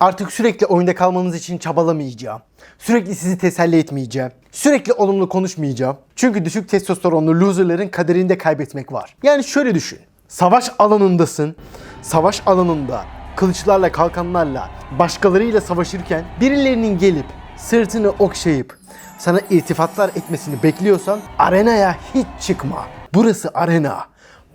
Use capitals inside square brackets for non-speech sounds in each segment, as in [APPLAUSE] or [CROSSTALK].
Artık sürekli oyunda kalmanız için çabalamayacağım. Sürekli sizi teselli etmeyeceğim. Sürekli olumlu konuşmayacağım. Çünkü düşük testosteronlu loserların kaderinde kaybetmek var. Yani şöyle düşün. Savaş alanındasın. Savaş alanında kılıçlarla kalkanlarla başkalarıyla savaşırken birilerinin gelip sırtını okşayıp sana irtifatlar etmesini bekliyorsan arenaya hiç çıkma. Burası arena.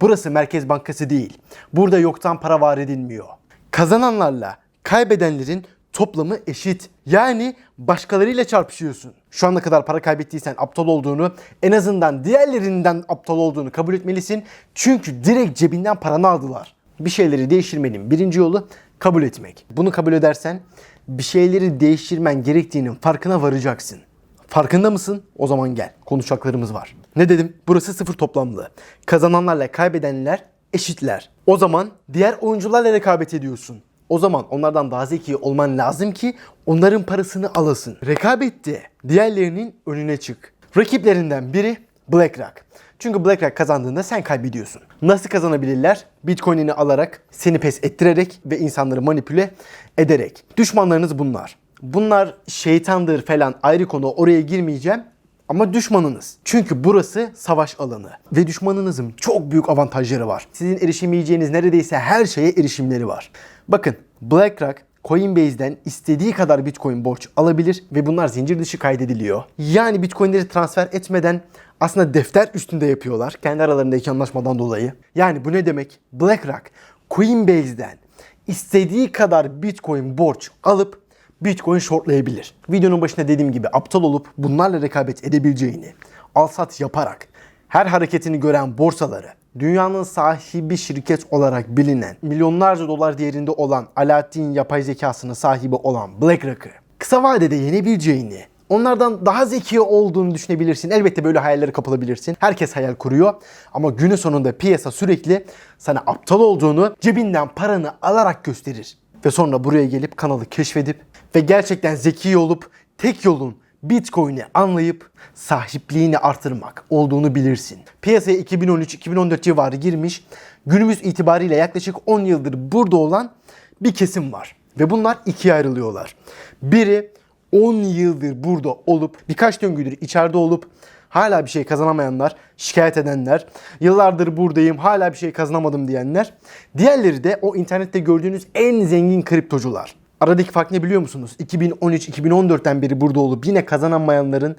Burası Merkez Bankası değil. Burada yoktan para var edilmiyor. Kazananlarla kaybedenlerin toplamı eşit. Yani başkalarıyla çarpışıyorsun. Şu ana kadar para kaybettiysen aptal olduğunu, en azından diğerlerinden aptal olduğunu kabul etmelisin. Çünkü direkt cebinden paranı aldılar. Bir şeyleri değiştirmenin birinci yolu kabul etmek. Bunu kabul edersen bir şeyleri değiştirmen gerektiğinin farkına varacaksın. Farkında mısın? O zaman gel. Konuşacaklarımız var. Ne dedim? Burası sıfır toplamlı. Kazananlarla kaybedenler eşitler. O zaman diğer oyuncularla rekabet ediyorsun. O zaman onlardan daha zeki olman lazım ki onların parasını alasın. Rekabette diğerlerinin önüne çık. Rakiplerinden biri BlackRock. Çünkü BlackRock kazandığında sen kaybediyorsun. Nasıl kazanabilirler? Bitcoin'ini alarak, seni pes ettirerek ve insanları manipüle ederek. Düşmanlarınız bunlar. Bunlar şeytandır falan ayrı konu oraya girmeyeceğim. Ama düşmanınız. Çünkü burası savaş alanı. Ve düşmanınızın çok büyük avantajları var. Sizin erişemeyeceğiniz neredeyse her şeye erişimleri var. Bakın BlackRock Coinbase'den istediği kadar Bitcoin borç alabilir ve bunlar zincir dışı kaydediliyor. Yani Bitcoin'leri transfer etmeden aslında defter üstünde yapıyorlar. Kendi aralarındaki anlaşmadan dolayı. Yani bu ne demek? BlackRock Coinbase'den istediği kadar Bitcoin borç alıp Bitcoin shortlayabilir. Videonun başında dediğim gibi aptal olup bunlarla rekabet edebileceğini al sat yaparak her hareketini gören borsaları dünyanın sahibi şirket olarak bilinen milyonlarca dolar değerinde olan Alaaddin yapay zekasının sahibi olan BlackRock'ı kısa vadede yenebileceğini Onlardan daha zeki olduğunu düşünebilirsin. Elbette böyle hayallere kapılabilirsin. Herkes hayal kuruyor. Ama günün sonunda piyasa sürekli sana aptal olduğunu cebinden paranı alarak gösterir. Ve sonra buraya gelip kanalı keşfedip ve gerçekten zeki olup tek yolun Bitcoin'i anlayıp sahipliğini artırmak olduğunu bilirsin. Piyasaya 2013-2014 civarı girmiş, günümüz itibariyle yaklaşık 10 yıldır burada olan bir kesim var. Ve bunlar ikiye ayrılıyorlar. Biri 10 yıldır burada olup, birkaç döngüdür içeride olup hala bir şey kazanamayanlar, şikayet edenler, yıllardır buradayım hala bir şey kazanamadım diyenler. Diğerleri de o internette gördüğünüz en zengin kriptocular. Aradaki fark ne biliyor musunuz? 2013-2014'ten beri burada olup yine kazanamayanların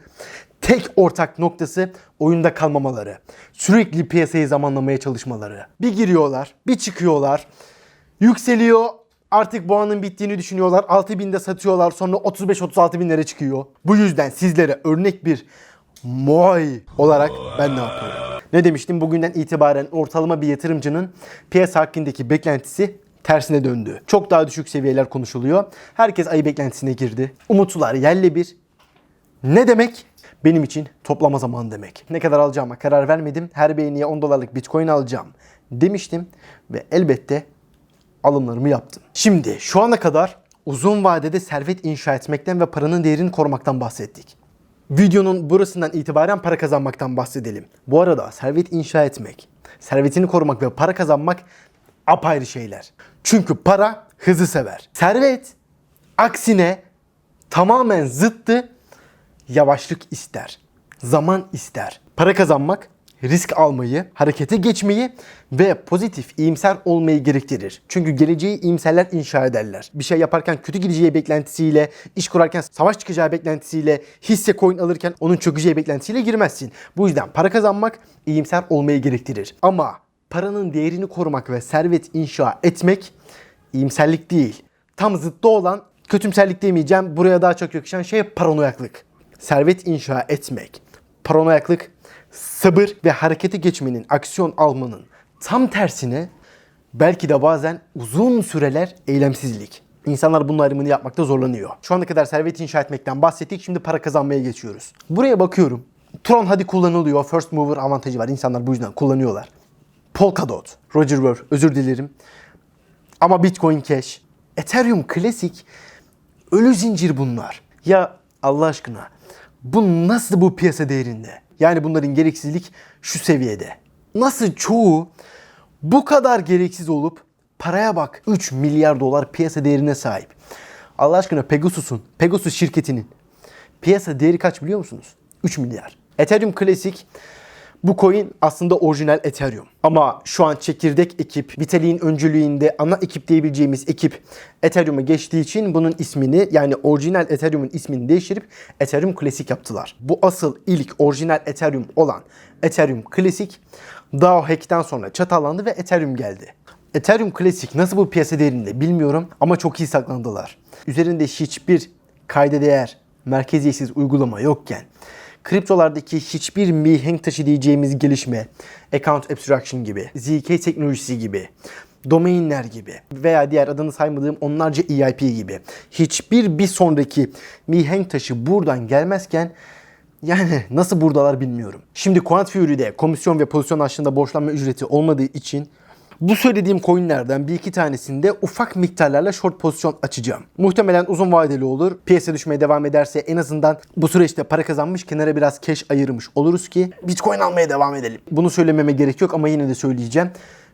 tek ortak noktası oyunda kalmamaları. Sürekli piyasayı zamanlamaya çalışmaları. Bir giriyorlar, bir çıkıyorlar. Yükseliyor, artık bu anın bittiğini düşünüyorlar. 6000'de satıyorlar sonra 35-36 binlere çıkıyor. Bu yüzden sizlere örnek bir Moy olarak ben ne yapıyorum? Ne demiştim? Bugünden itibaren ortalama bir yatırımcının piyasa hakkındaki beklentisi tersine döndü. Çok daha düşük seviyeler konuşuluyor. Herkes ayı beklentisine girdi. Umutlular yerle bir. Ne demek? Benim için toplama zamanı demek. Ne kadar alacağıma karar vermedim. Her beğeniye 10 dolarlık bitcoin alacağım demiştim. Ve elbette alımlarımı yaptım. Şimdi şu ana kadar uzun vadede servet inşa etmekten ve paranın değerini korumaktan bahsettik. Videonun burasından itibaren para kazanmaktan bahsedelim. Bu arada servet inşa etmek, servetini korumak ve para kazanmak apayrı şeyler. Çünkü para hızı sever. Servet aksine tamamen zıttı yavaşlık ister. Zaman ister. Para kazanmak risk almayı, harekete geçmeyi ve pozitif, iyimser olmayı gerektirir. Çünkü geleceği iyimserler inşa ederler. Bir şey yaparken kötü gideceği beklentisiyle, iş kurarken savaş çıkacağı beklentisiyle, hisse coin alırken onun çökeceği beklentisiyle girmezsin. Bu yüzden para kazanmak iyimser olmayı gerektirir. Ama paranın değerini korumak ve servet inşa etmek iyimserlik değil. Tam zıttı olan kötümserlik demeyeceğim. Buraya daha çok yakışan şey paranoyaklık. Servet inşa etmek. Paranoyaklık sabır ve harekete geçmenin, aksiyon almanın tam tersine belki de bazen uzun süreler eylemsizlik. İnsanlar bunun ayrımını yapmakta zorlanıyor. Şu ana kadar servet inşa etmekten bahsettik. Şimdi para kazanmaya geçiyoruz. Buraya bakıyorum. Tron hadi kullanılıyor. First mover avantajı var. İnsanlar bu yüzden kullanıyorlar. Polkadot, Roger Ver, özür dilerim. Ama Bitcoin Cash, Ethereum Classic, ölü zincir bunlar. Ya Allah aşkına bu nasıl bu piyasa değerinde? Yani bunların gereksizlik şu seviyede. Nasıl çoğu bu kadar gereksiz olup paraya bak 3 milyar dolar piyasa değerine sahip. Allah aşkına Pegasus'un, Pegasus şirketinin piyasa değeri kaç biliyor musunuz? 3 milyar. Ethereum Classic bu coin aslında orijinal Ethereum. Ama şu an çekirdek ekip, Vitalik'in öncülüğünde ana ekip diyebileceğimiz ekip Ethereum'a geçtiği için bunun ismini yani orijinal Ethereum'un ismini değiştirip Ethereum Classic yaptılar. Bu asıl ilk orijinal Ethereum olan Ethereum Classic DAO hack'ten sonra çatallandı ve Ethereum geldi. Ethereum Classic nasıl bu piyasa değerinde bilmiyorum ama çok iyi saklandılar. Üzerinde hiçbir kayda değer merkeziyetsiz uygulama yokken kriptolardaki hiçbir mihenk taşı diyeceğimiz gelişme, account abstraction gibi, ZK teknolojisi gibi, domainler gibi veya diğer adını saymadığım onlarca EIP gibi hiçbir bir sonraki mihenk taşı buradan gelmezken yani nasıl buradalar bilmiyorum. Şimdi Quant Fury'de komisyon ve pozisyon açtığında borçlanma ücreti olmadığı için bu söylediğim coinlerden bir iki tanesinde ufak miktarlarla short pozisyon açacağım. Muhtemelen uzun vadeli olur. Piyasa düşmeye devam ederse en azından bu süreçte para kazanmış kenara biraz cash ayırmış oluruz ki Bitcoin almaya devam edelim. Bunu söylememe gerek yok ama yine de söyleyeceğim.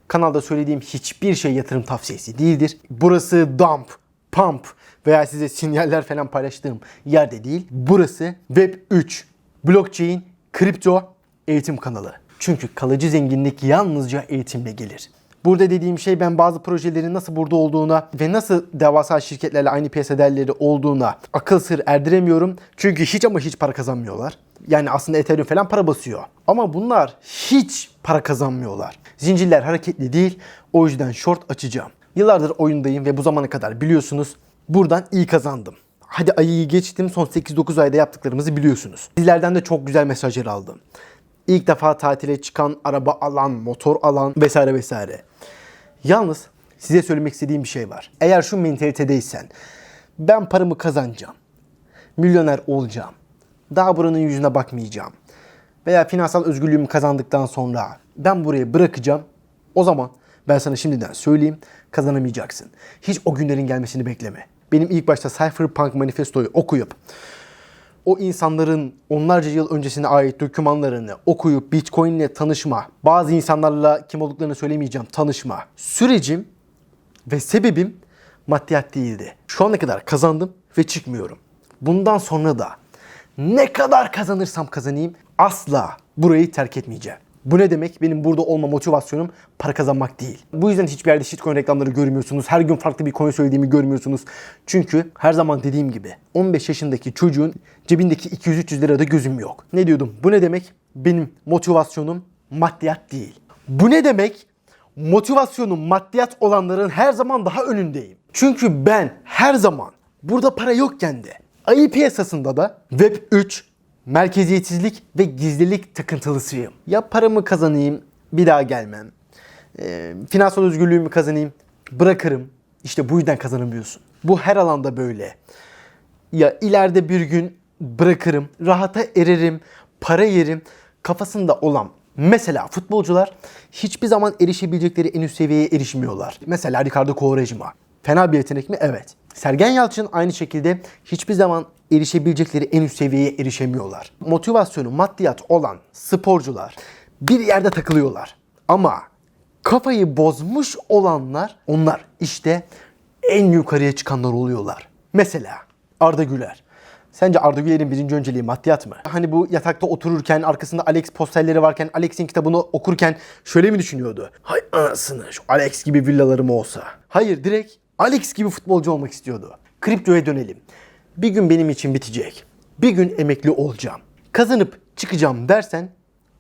Kanalda söylediğim hiçbir şey yatırım tavsiyesi değildir. Burası dump, pump veya size sinyaller falan paylaştığım yerde değil. Burası Web 3, blockchain, kripto eğitim kanalı. Çünkü kalıcı zenginlik yalnızca eğitimle gelir. Burada dediğim şey ben bazı projelerin nasıl burada olduğuna ve nasıl devasa şirketlerle aynı piyasa değerleri olduğuna akıl sır erdiremiyorum. Çünkü hiç ama hiç para kazanmıyorlar. Yani aslında Ethereum falan para basıyor. Ama bunlar hiç para kazanmıyorlar. Zincirler hareketli değil. O yüzden short açacağım. Yıllardır oyundayım ve bu zamana kadar biliyorsunuz buradan iyi kazandım. Hadi ayıyı geçtim son 8-9 ayda yaptıklarımızı biliyorsunuz. Sizlerden de çok güzel mesajlar aldım. İlk defa tatile çıkan, araba alan, motor alan vesaire vesaire. Yalnız size söylemek istediğim bir şey var. Eğer şu mentalitedeysen ben paramı kazanacağım. Milyoner olacağım. Daha buranın yüzüne bakmayacağım. Veya finansal özgürlüğümü kazandıktan sonra ben burayı bırakacağım. O zaman ben sana şimdiden söyleyeyim kazanamayacaksın. Hiç o günlerin gelmesini bekleme. Benim ilk başta Cypherpunk Manifesto'yu okuyup o insanların onlarca yıl öncesine ait dokümanlarını okuyup Bitcoin ile tanışma, bazı insanlarla kim olduklarını söylemeyeceğim tanışma sürecim ve sebebim maddiyat değildi. Şu ana kadar kazandım ve çıkmıyorum. Bundan sonra da ne kadar kazanırsam kazanayım asla burayı terk etmeyeceğim. Bu ne demek? Benim burada olma motivasyonum para kazanmak değil. Bu yüzden hiçbir yerde shitcoin reklamları görmüyorsunuz. Her gün farklı bir coin söylediğimi görmüyorsunuz. Çünkü her zaman dediğim gibi 15 yaşındaki çocuğun cebindeki 200-300 lirada gözüm yok. Ne diyordum? Bu ne demek? Benim motivasyonum maddiyat değil. Bu ne demek? Motivasyonum maddiyat olanların her zaman daha önündeyim. Çünkü ben her zaman burada para yokken de ayı piyasasında da Web 3 merkeziyetsizlik ve gizlilik takıntılısıyım. Ya paramı kazanayım, bir daha gelmem. E, finansal özgürlüğümü kazanayım, bırakırım. İşte bu yüzden kazanamıyorsun. Bu her alanda böyle. Ya ileride bir gün bırakırım, rahata ererim, para yerim kafasında olan Mesela futbolcular hiçbir zaman erişebilecekleri en üst seviyeye erişmiyorlar. Mesela Ricardo Quaresma. Fena bir yetenek mi? Evet. Sergen Yalçın aynı şekilde hiçbir zaman erişebilecekleri en üst seviyeye erişemiyorlar. Motivasyonu maddiyat olan sporcular bir yerde takılıyorlar. Ama kafayı bozmuş olanlar onlar işte en yukarıya çıkanlar oluyorlar. Mesela Arda Güler. Sence Arda Güler'in birinci önceliği maddiyat mı? Hani bu yatakta otururken arkasında Alex posterleri varken Alex'in kitabını okurken şöyle mi düşünüyordu? Hay anasını şu Alex gibi villalarım olsa. Hayır direkt Alex gibi futbolcu olmak istiyordu. Kriptoya dönelim. Bir gün benim için bitecek. Bir gün emekli olacağım. Kazanıp çıkacağım dersen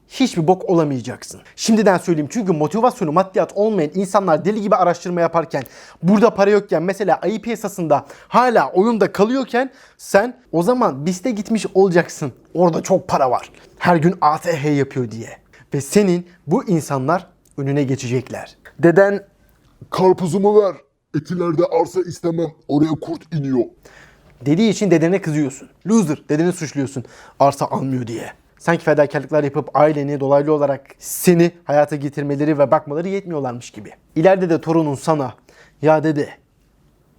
hiçbir bok olamayacaksın. Şimdiden söyleyeyim çünkü motivasyonu maddiyat olmayan insanlar deli gibi araştırma yaparken burada para yokken mesela ayı piyasasında hala oyunda kalıyorken sen o zaman BIST'e gitmiş olacaksın. Orada çok para var. Her gün ATH yapıyor diye. Ve senin bu insanlar önüne geçecekler. Deden Karpuzumu ver. Etilerde arsa istemem. Oraya kurt iniyor. dediği için dedene kızıyorsun. Loser dedeni suçluyorsun arsa almıyor diye. Sanki fedakarlıklar yapıp aileni dolaylı olarak seni hayata getirmeleri ve bakmaları yetmiyorlarmış gibi. İleride de torunun sana ya dede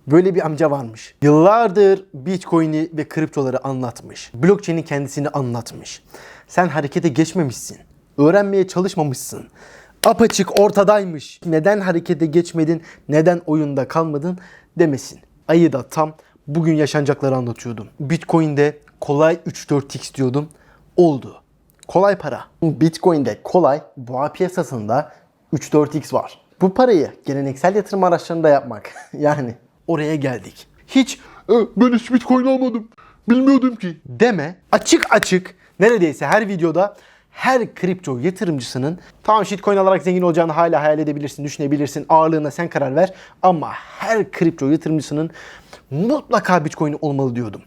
böyle bir amca varmış. Yıllardır Bitcoin'i ve kriptoları anlatmış. Blockchain'in kendisini anlatmış. Sen harekete geçmemişsin. Öğrenmeye çalışmamışsın. Apaçık ortadaymış. Neden harekete geçmedin, neden oyunda kalmadın demesin. Ayı da tam Bugün yaşanacakları anlatıyordum. Bitcoin'de kolay 3-4x diyordum. Oldu. Kolay para. Bitcoin'de kolay boğa piyasasında 3-4x var. Bu parayı geleneksel yatırım araçlarında yapmak. [LAUGHS] yani oraya geldik. Hiç E, ben hiç bitcoin almadım. Bilmiyordum ki. deme açık açık neredeyse her videoda her kripto yatırımcısının tamam shitcoin alarak zengin olacağını hala hayal edebilirsin, düşünebilirsin. Ağırlığına sen karar ver. Ama her kripto yatırımcısının mutlaka bitcoin olmalı diyordum.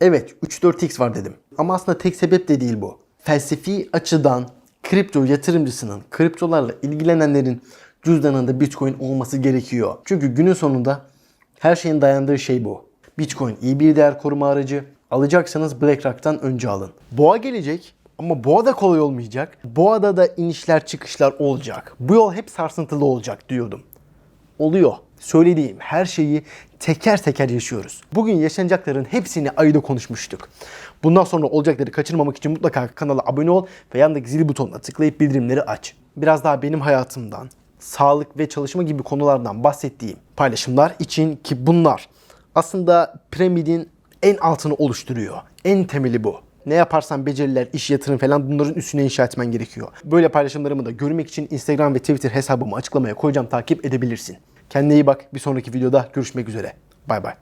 Evet 3-4x var dedim. Ama aslında tek sebep de değil bu. Felsefi açıdan kripto yatırımcısının, kriptolarla ilgilenenlerin cüzdanında bitcoin olması gerekiyor. Çünkü günün sonunda her şeyin dayandığı şey bu. Bitcoin iyi bir değer koruma aracı. Alacaksanız BlackRock'tan önce alın. Boğa gelecek ama boğa da kolay olmayacak. Boğada da inişler çıkışlar olacak. Bu yol hep sarsıntılı olacak diyordum oluyor. Söylediğim her şeyi teker teker yaşıyoruz. Bugün yaşanacakların hepsini ayda konuşmuştuk. Bundan sonra olacakları kaçırmamak için mutlaka kanala abone ol ve yandaki zil butonuna tıklayıp bildirimleri aç. Biraz daha benim hayatımdan, sağlık ve çalışma gibi konulardan bahsettiğim paylaşımlar için ki bunlar aslında piramidin en altını oluşturuyor. En temeli bu. Ne yaparsan beceriler, iş, yatırım falan bunların üstüne inşa etmen gerekiyor. Böyle paylaşımlarımı da görmek için Instagram ve Twitter hesabımı açıklamaya koyacağım takip edebilirsin. Kendine iyi bak. Bir sonraki videoda görüşmek üzere. Bay bay.